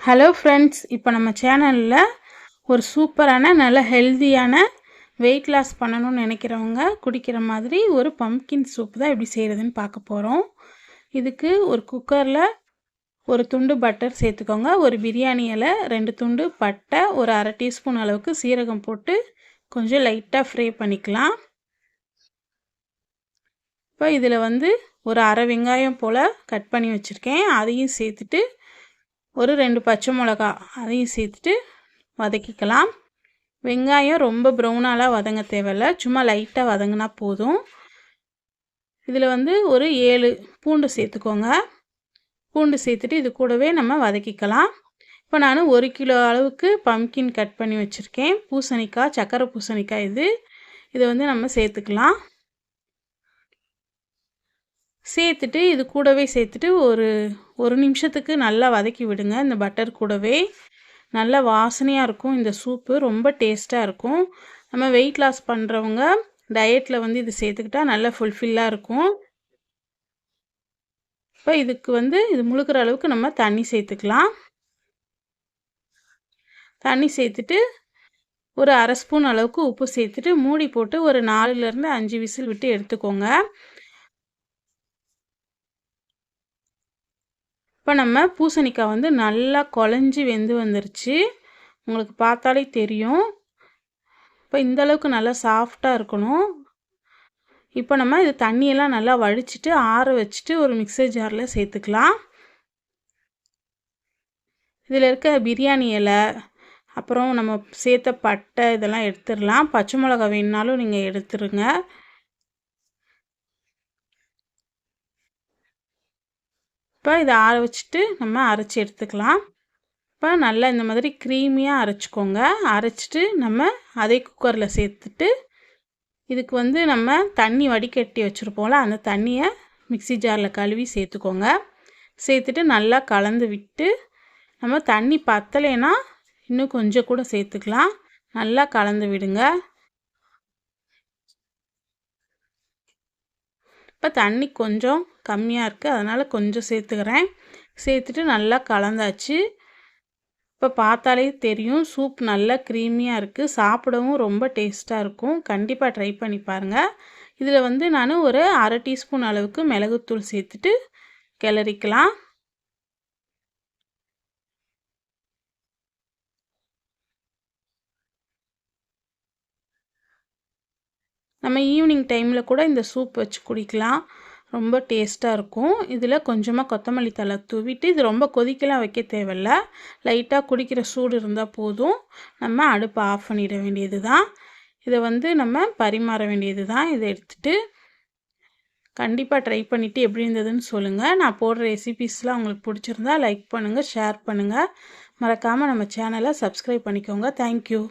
Hello friends இப்போ நம்ம சேனலில் ஒரு சூப்பரான நல்ல ஹெல்த்தியான வெயிட் லாஸ் பண்ணணும்னு நினைக்கிறவங்க குடிக்கிற மாதிரி ஒரு பம்கின் சூப் தான் எப்படி செய்கிறதுன்னு பார்க்க போகிறோம் இதுக்கு ஒரு குக்கரில் ஒரு துண்டு பட்டர் சேர்த்துக்கோங்க. ஒரு பிரியாணி இலை ரெண்டு துண்டு பட்டை ஒரு அரை டீஸ்பூன் அளவுக்கு சீரகம் போட்டு கொஞ்சம் லைட்டாக ஃப்ரை பண்ணிக்கலாம். இப்போ இதில் வந்து ஒரு அரை வெங்காயம் போல் கட் பண்ணி வச்சுருக்கேன். அதையும் சேர்த்துட்டு ஒரு ரெண்டு பச்சை மிளகா அதையும் சேர்த்துட்டு வதக்கிக்கலாம். வெங்காயம் ரொம்ப ப்ரௌனாலாம் வதங்க தேவையில்ல. சும்மா லைட்டாக வதங்கினா போதும். இதில் வந்து ஒரு ஏழு பூண்டு சேர்த்துக்கோங்க. பூண்டு சேர்த்துட்டு இது கூடவே நம்ம வதக்கிக்கலாம். இப்போ நான் ஒரு கிலோ அளவுக்கு பம்கின் கட் பண்ணி வச்சுருக்கேன். பூசணிக்காய் சக்கரை பூசணிக்காய் இது. இதை வந்து நம்ம சேர்த்துக்கலாம். சேர்த்துட்டு இது கூடவே சேர்த்துட்டு ஒரு ஒரு நிமிஷத்துக்கு நல்லா வதக்கி விடுங்க. இந்த பட்டர் கூடவே. நல்ல வாசனையாக இருக்கும் இந்த சூப்பு ரொம்ப டேஸ்ட்டாக இருக்கும். நம்ம வெயிட் லாஸ் பண்ணுறவங்க டயட்டில் வந்து இது சேர்த்துக்கிட்டா நல்லா ஃபுல்ஃபில்லாக இருக்கும். இப்போ இதுக்கு வந்து இது முழுக்கிற அளவுக்கு நம்ம தண்ணி சேர்த்துக்கலாம். தண்ணி சேர்த்துட்டு ஒரு அரை ஸ்பூன் அளவுக்கு உப்பு சேர்த்துட்டு மூடி போட்டு ஒரு நாலுலேருந்து அஞ்சு விசில் விட்டு எடுத்துக்கோங்க. இப்போ நம்ம பூசணிக்காய் வந்து நல்லா குழஞ்சி வெந்து வந்துருச்சு. உங்களுக்கு பார்த்தாலே தெரியும். இப்போ இந்தளவுக்கு நல்லா சாஃப்டாக இருக்கணும். இப்போ நம்ம இது தண்ணியெல்லாம் நல்லா வடிச்சிட்டு ஆற வச்சுட்டு ஒரு மிக்சர் ஜாரில் சேர்த்துக்கலாம். இதில் இருக்க பிரியாணி இலை அப்புறம் நம்ம சேர்த்த பட்டை இதெல்லாம் எடுத்துடலாம். பச்சை மிளகா வேணுனாலும் நீங்கள் எடுத்துருங்க. இப்போ இதை ஆற வச்சுட்டு நம்ம அரைச்சி எடுத்துக்கலாம். இப்போ நல்லா இந்த மாதிரி க்ரீமியாக அரைச்சிக்கோங்க. அரைச்சிட்டு நம்ம அதே குக்கரில் சேர்த்துட்டு இதுக்கு வந்து நம்ம தண்ணி வடிகட்டி வச்சுருப்போம்ல அந்த தண்ணியை மிக்சி ஜாரில் கழுவி சேர்த்துக்கோங்க. சேர்த்துட்டு நல்லா கலந்து விட்டு நம்ம தண்ணி பத்தலைன்னா இன்னும் கொஞ்சம் கூட சேர்த்துக்கலாம். நல்லா கலந்து விடுங்க. இப்போ தண்ணி கொஞ்சம் கம்மியாக இருக்குது அதனால் கொஞ்சம் சேர்த்துக்கிறேன். சேர்த்துட்டு நல்லா கலந்தாச்சு. இப்போ பார்த்தாலே தெரியும் சூப் நல்லா க்ரீமியாக இருக்குது சாப்பிடவும் ரொம்ப டேஸ்ட்டாக இருக்கும். கண்டிப்பாக ட்ரை பண்ணி பாருங்கள் இதில் வந்து நான் ஒரு அரை டீஸ்பூன் அளவுக்கு மிளகுத்தூள் சேர்த்துட்டு கிளறிக்கலாம். நம்ம ஈவினிங் டைமில் கூட இந்த சூப் வச்சு குடிக்கலாம். ரொம்ப டேஸ்ட்டாக இருக்கும். இதில் கொஞ்சமாக கொத்தமல்லி தலை தூவிட்டு இது ரொம்ப கொதிக்கலாம் வைக்க தேவையில்ல. லைட்டாக குடிக்கிற சூடு இருந்தால் போதும். நம்ம அடுப்பை ஆஃப் பண்ணிட வேண்டியது தான் இதை வந்து நம்ம பரிமாற வேண்டியது தான் இதை எடுத்துகிட்டு கண்டிப்பாக ட்ரை பண்ணிவிட்டு எப்படி இருந்ததுன்னு சொல்லுங்கள் நான் போடுற ரெசிபீஸ்லாம் உங்களுக்கு பிடிச்சிருந்தா லைக் பண்ணுங்கள் ஷேர் பண்ணுங்கள் மறக்காமல் நம்ம சேனலை சப்ஸ்கிரைப் பண்ணிக்கோங்க. தேங்க்யூ